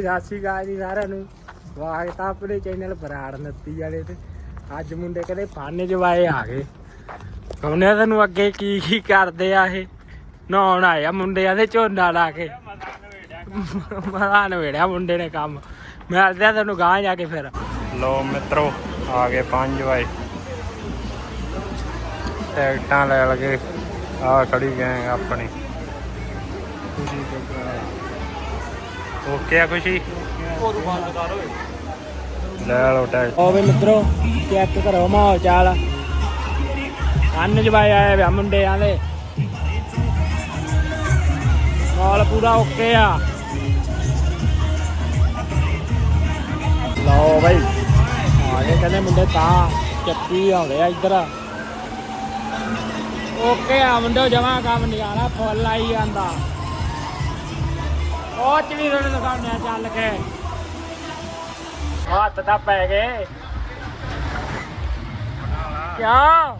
ਸਤਿ ਸ਼੍ਰੀ ਅਕਾਲ ਜੀ ਸਾਰਿਆਂ ਨੂੰ। ਸਵਾਗਤ ਆ ਆਪਣੇ ਚੈਨਲ ਬਰਾੜ ਨੱਤੀ ਵਾਲੇ ਤੇ। ਅੱਜ ਮੁੰਡੇ ਕਹਿੰਦੇ ਪਾਣੇ ਜਵਾਏ ਆ ਗਏ। ਉਹਨੇ ਤੈਨੂੰ ਅੱਗੇ ਕੀ ਕੀ ਕਰਦੇ ਆ ਇਹ? ਨਹਾਉਣ ਆਇਆ ਮੁੰਡਿਆਂ ਦੇ ਝੋਨਾ ਲਾ ਕੇ। ਮਰਾ ਨਵੇੜਿਆ ਮੁੰਡੇ ਨੇ ਕੰਮ। ਮਿਲਦੇ ਆ ਤੈਨੂੰ ਗਾਂ ਜਾ ਕੇ ਫਿਰ। ਲੋ ਮਿੱਤਰੋ, ਆ ਗਏ 5 ਵਜੇ ਟਿਕਟਾਂ ਲੈ ਲਗੇ। ਆ ਖੜੀ ਗਏ ਆਪਣੀ। ਓਕੇ ਆ ਖੁਸ਼ੀ। ਲੈ ਲਓ ਟੈਕ ਹੋਵੇ ਮਿੱਤਰੋ ਚੈੱਕ ਕਰੋ ਮਾਹੌਲ ਚਾਲ। ਕੰਨ ਜਵਾਏ ਆਏ ਵੇ ਮੁੰਡੇ ਆਂਦੇ ਮਾਹੌਲ ਪੂਰਾ ਓਕੇ ਆ। ਲਓ ਬਈ। ਆ ਗਏ ਕਹਿੰਦੇ ਮੁੰਡੇ ਤਾਂ ਚੱਪੀ ਆਉਂਦੇ ਆ ਇੱਧਰ। ਓਕੇ ਆ ਮੁੰਡੇ ਜਮਾ ਕੰਮ ਨਹੀਂ ਆਣਾ ਫੁੱਲ ਆਈ ਜਾਂਦਾ। ਉਹ ਚ ਵੀ ਦਿਖਾਉਂਦੇ ਆ ਚੱਲ ਕੇ। ਹੱਥ ਤਾਂ ਪੈ ਗਏ। ਕਿਆ?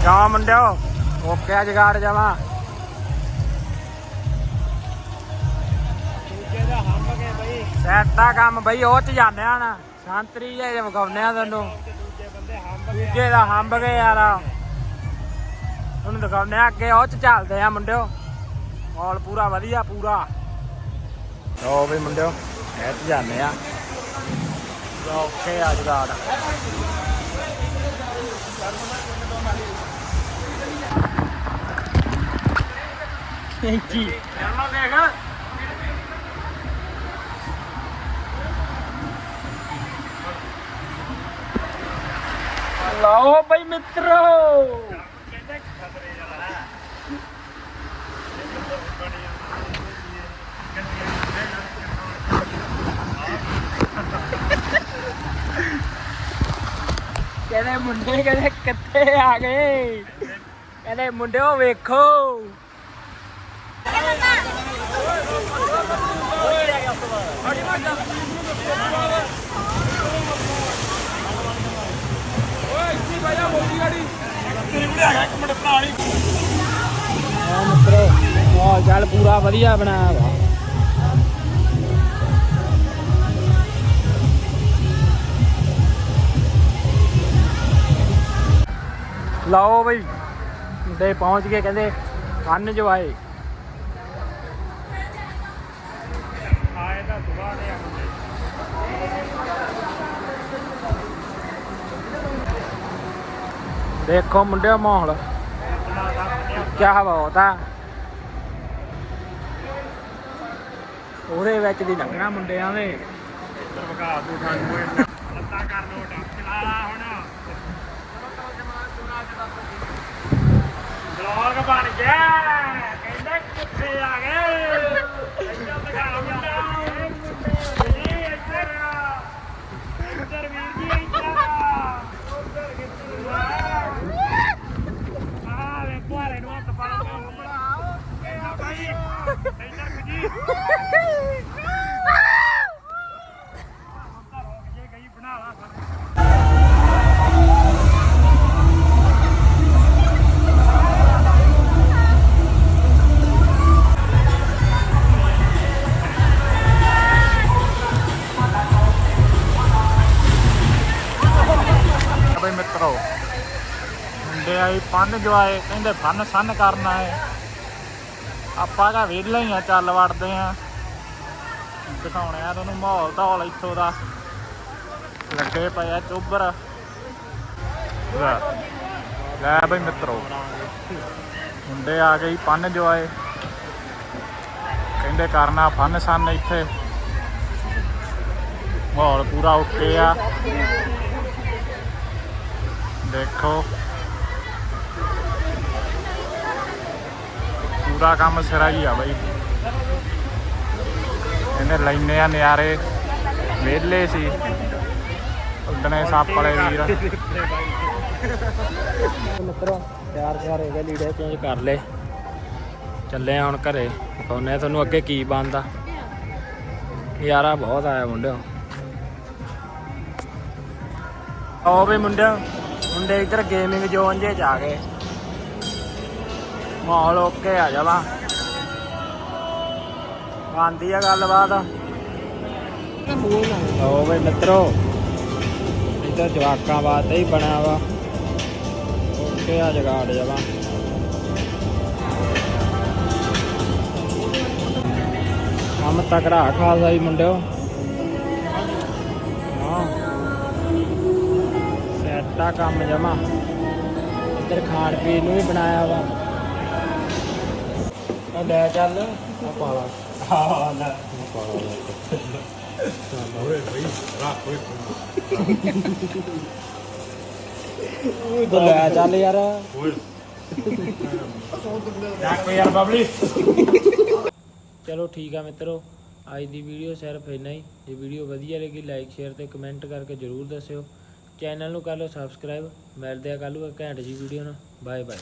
ਕਿਆ ਮੁੰਡਿਓ ਓਕੇ ਜਗਾੜ ਜਾਵਾ ਦੂਜੇ ਦਾ ਸੈਟਾ ਕੰਮ ਬਈ ਉਹ ਚ ਜਾਂਦੇ ਆ ਨਾ। ਸ਼ਾਂਤਰੀ ਜੇ ਵਿਖਾਉਂਦੇ ਆ ਤੈਨੂੰ। ਦੂਜੇ ਬੰਦੇ ਹੰਬ ਗਏ ਦੂਜੇ ਦਾ ਹੰਬ ਗਏ ਯਾਰ। ਤੁਹਾਨੂੰ ਦਿਖਾਉਂਦੇ ਆ ਅੱਗੇ ਉਹ ਚ ਚੱਲਦੇ ਆ ਮੁੰਡਿਓ। ਮਾਲ ਪੂਰਾ ਵਧੀਆ ਪੂਰਾ। ਲਓ ਵੀ ਮੁੰਡਿਓ ਇਹ ਚ ਜਾਂਦੇ ਆ। ਓਕੇ ਆ ਜਗਾੜ। ਕੀ ਕਰਨਾ ਦੇਖ। ਲਓ ਬਈ ਮਿੱਤਰੋ। ਕਹਿੰਦੇ ਮੁੰਡੇ, ਕਹਿੰਦੇ ਕਿੱਥੇ ਆ ਗਏ? ਕਹਿੰਦੇ ਮੁੰਡਿਓ ਵੇਖੋ। ਹਾਂ, ਮਿੱਤਰੋ ਵਾਹ ਚੱਲ ਪੂਰਾ ਵਧੀਆ ਬਣਾਇਆ ਵਾ। ਲਓ ਬਈ। ਮੁੰਡੇ ਪਹੁੰਚ ਗਏ ਕਹਿੰਦੇ ਕੰਨ ਜਵਾਏ ਆਏ। ਦੇ ਦੇਖੋ ਮੁੰਡਿਓ ਮਾਹੌਲ। ਕਿਆ ਬਾਤ ਆ ਉਹਦੇ ਵਿੱਚ ਦੀ ਲੰਘਣਾ ਮੁੰਡਿਆਂ ਦੇ। ਇੱਧਰ ਵਗਾ ਦੂ ਸਾਨੂੰ ਲੱਤਾਂ ਕਰ ਲੋ ਚਲਾ ਹੁਣ। ਬਲੌਗ ਬਣ ਗਿਆ ਕਹਿੰਦਾ ਮੁੰਡੇ ਆਈ ਪੰਨ ਜੋ ਕਹਿੰਦੇ ਫਨ ਸਨ ਕਰਨਾ ਹੈ ਆਪਾਂ ਕਾ ਵਿਹਲੇ ਹੀ ਆ, ਚੱਲ ਵੜਦੇ ਆ। ਦਿਖਾਉਣੇ ਆ ਤੁਹਾਨੂੰ ਮਾਹੌਲ, ਧੌਲ ਇੱਥੋਂ ਦਾ। ਲੱਗੇ ਪਏ ਆ ਚੋਬਰ। ਲੈ ਬਈ ਮਿੱਤਰੋ। ਮੁੰਡੇ ਆ ਗਏ ਪੰਨ ਜਵਾਏ। ਕਹਿੰਦੇ ਕਰਨਾ ਫਨ ਸਨ ਇੱਥੇ। ਮਾਹੌਲ ਪੂਰਾ ਓਕੇ ਆ। ਦੇਖੋ। ਪੂਰਾ ਕੰਮ ਸਿਰਾ ਹੀ ਆ ਬਾਈ। ਇਹਨੇ ਲੈਨੇ ਆ ਨਿਆਰੇ। ਵਿਹਲੇ ਸੀ। ਉਦਣੇ ਸੱਪ ਵਾਲੇ ਵੀਰ। ਮਿੱਤਰੋ ਤਿਆਰ ਸ਼ਿਆਰ ਹੋ ਗਏ ਲੀੜੇ ਚੇਂਜ ਕਰ ਲਏ। ਚੱਲੇ ਆ ਹੁਣ ਘਰੇ। ਆ ਤੁਹਾਨੂੰ ਅੱਗੇ ਕੀ ਬਣਦਾ। ਯਾਰਾ ਬਹੁਤ ਆਇਆ ਮੁੰਡਿਓ। ਆਓ ਵੀ ਮੁੰਡਿਓ। ਮੁੰਡੇ ਇੱਧਰ ਗੇਮਿੰਗ ਜ਼ੋਨ ਜੇ ਆ ਗਏ। ਮਾਹੌਲ ਓਕੇ ਆ ਜਾਵਾ। ਆਂਦੀ ਆ ਗੱਲਬਾਤ। ਲਓ ਬਈ ਮਿੱਤਰੋ, ਇੱਧਰ ਜਵਾਕਾਂ ਵਾਸਤੇ ਹੀ ਬਣਿਆ ਵਾ। ਓਕੇ ਆ ਜਗਾੜ ਜਵਾ। ਕੰਮ ਤਕੜਾ ਖਾਸਾ ਹੀ ਮੁੰਡਿਓ। ਹਾਂ। ਸੈਟਾ ਕੰਮ ਜਮਾ। ਇੱਧਰ ਖਾਣ ਪੀਣ ਨੂੰ ਵੀ ਬਣਾਇਆ ਵਾ। ਆ ਲੈ ਚੱਲ ਆ ਪਾਲਾ ਹਾਂ ਲੈ। ਉਹ ਲੈ ਚੱਲ ਯਾਰ। ਚੱਕ ਯਾਰ ਬਬਲੀ ਚਲੋ ਠੀਕ ਆ ਮਿੱਤਰੋ, ਅੱਜ ਦੀ ਵੀਡੀਓ ਸਿਰਫ ਇੰਨਾ ਹੀ। ਜੇ ਵੀਡੀਓ ਵਧੀਆ ਲੱਗੀ ਲਾਈਕ ਸ਼ੇਅਰ ਤੇ ਕਮੈਂਟ ਕਰਕੇ ਜਰੂਰ ਦੱਸਿਓ। ਚੈਨਲ ਨੂੰ ਕਰ ਲਓ ਸਬਸਕ੍ਰਾਈਬ ਮਿਲਦੇ ਆ ਕੱਲ੍ਹ ਨੂੰ ਘੈਂਟ ਜੀ ਵੀਡੀਓ ਨਾਲ। Bye bye